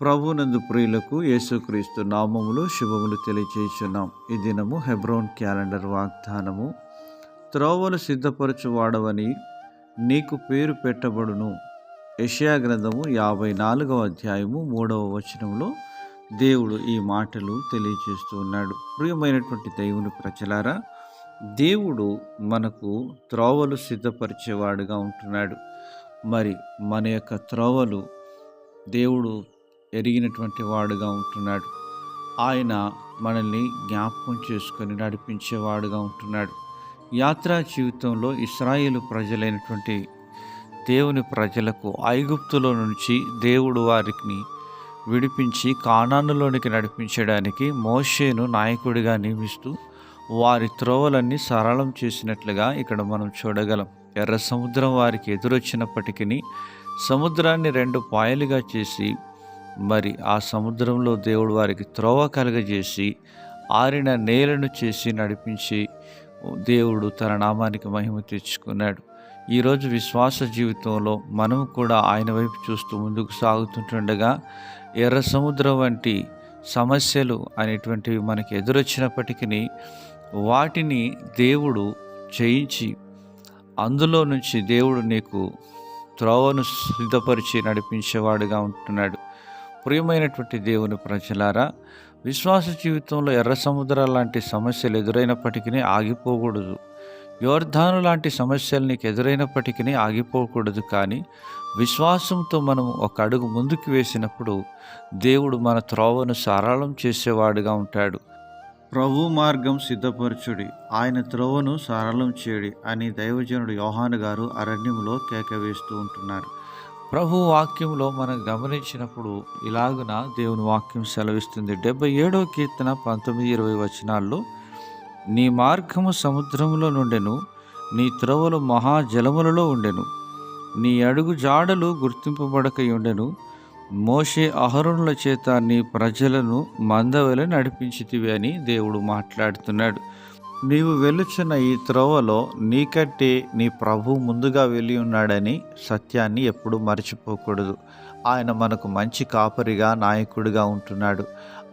ప్రభునందు ప్రియులకు యేసుక్రీస్తు నామములు శుభములు తెలియచేస్తున్నాం ఈ దినము హెబ్రోన్ క్యాలెండర్ వాగ్దానము. త్రోవలు సిద్ధపరచువాడవని నీకు పేరు పెట్టబడును. యషయా గ్రంథము యాభై నాలుగవ అధ్యాయము మూడవ వచనంలో దేవుడు ఈ మాటలు తెలియజేస్తూ ఉన్నాడు. ప్రియమైనటువంటి దేవుని ప్రజలారా దేవుడు మనకు త్రోవలు సిద్ధపరిచేవాడుగా ఉంటున్నాడు. మరి మన యొక్క త్రోవలు దేవుడు ఎరిగినటువంటి వాడుగా ఉంటున్నాడు. ఆయన మనల్ని జ్ఞాపకం చేసుకొని నడిపించేవాడుగా ఉంటున్నాడు. యాత్రా జీవితంలో ఇస్రాయేలు ప్రజలైనటువంటి దేవుని ప్రజలకు ఐగుప్తులో నుంచి దేవుడు వారికి విడిపించి కానానులోనికి నడిపించడానికి మోషేను నాయకుడిగా నియమిస్తూ వారి త్రోవలన్నీ సరళం చేసినట్లుగా ఇక్కడ మనం చూడగలం. ఎర్ర సముద్రం వారికి ఎదురొచ్చినప్పటికీ సముద్రాన్ని రెండు పాయలుగా చేసి మరి ఆ సముద్రంలో దేవుడు వారికి త్రోవ కలుగజేసి ఆరిన నేలను చేసి నడిపించి దేవుడు తన నామానికి మహిమ తెచ్చుకున్నాడు ఈరోజు విశ్వాస జీవితంలో మనం కూడా ఆయన వైపు చూస్తూ ముందుకు సాగుతుంటుండగా ఎర్ర సముద్రం వంటి సమస్యలు అనేటువంటివి మనకి ఎదురొచ్చినప్పటికీ వాటిని దేవుడు చేయించి అందులో నుంచి దేవుడు నీకు త్రోవను సిద్ధపరిచి నడిపించేవాడుగా ఉంటున్నాడు. ప్రియమైనటువంటి దేవుని ప్రజలారా విశ్వాస జీవితంలో ఎర్ర సముద్రం లాంటి సమస్యలు ఎదురైనప్పటికీ ఆగిపోకూడదు. యోర్ధాను లాంటి సమస్యలు నీకు ఎదురైనప్పటికీ ఆగిపోకూడదు కానీ విశ్వాసంతో మనం ఒక అడుగు ముందుకు వేసినప్పుడు దేవుడు మన త్రోవను సరళం చేసేవాడుగా ఉంటాడు. ప్రభు మార్గం సిద్ధపరచుడి ఆయన త్రోవను సరళం చేయడి అని దైవజనుడు యోహాను గారు అరణ్యంలో కేక వేస్తూ ఉంటున్నారు. ప్రభు వాక్యంలో మనం గమనించినప్పుడు ఇలాగున దేవుని వాక్యం సెలవిస్తుంది. డెబ్బై ఏడో కీర్తన పంతొమ్మిది ఇరవై వచనాల్లో నీ మార్గము సముద్రములో నుండెను నీ త్రోవలు మహాజలములలో ఉండెను. నీ అడుగు జాడలు గుర్తింపబడక ఉండెను మోషే అహరుణుల చేత నీ ప్రజలను మందవలె నడిపించితివి అని దేవుడు మాట్లాడుతున్నాడు. నీవు వెలుచున్న ఈ త్రోవలో నీకట్టే నీ ప్రభు ముందుగా వెళ్ళి ఉన్నాడని సత్యాన్ని ఎప్పుడూ మర్చిపోకూడదు. ఆయన మనకు మంచి కాపరిగా నాయకుడిగా ఉంటున్నాడు.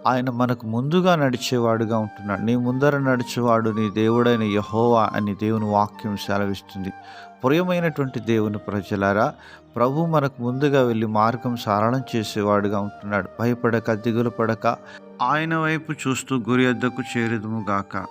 ఆయన మనకు ముందుగా నడిచేవాడుగా ఉంటున్నాడు. నీ ముందర నడిచేవాడు నీ దేవుడైన యహోవా అని దేవుని వాక్యం సెలవిస్తుంది. ప్రియమైనటువంటి దేవుని ప్రజలారా ప్రభు మనకు ముందుగా వెళ్ళి మార్గం సరళం చేసేవాడుగా ఉంటున్నాడు. భయపడక దిగులు పడక ఆయన వైపు చూస్తూ గురి ఎద్దకు చేరుదుము గాక.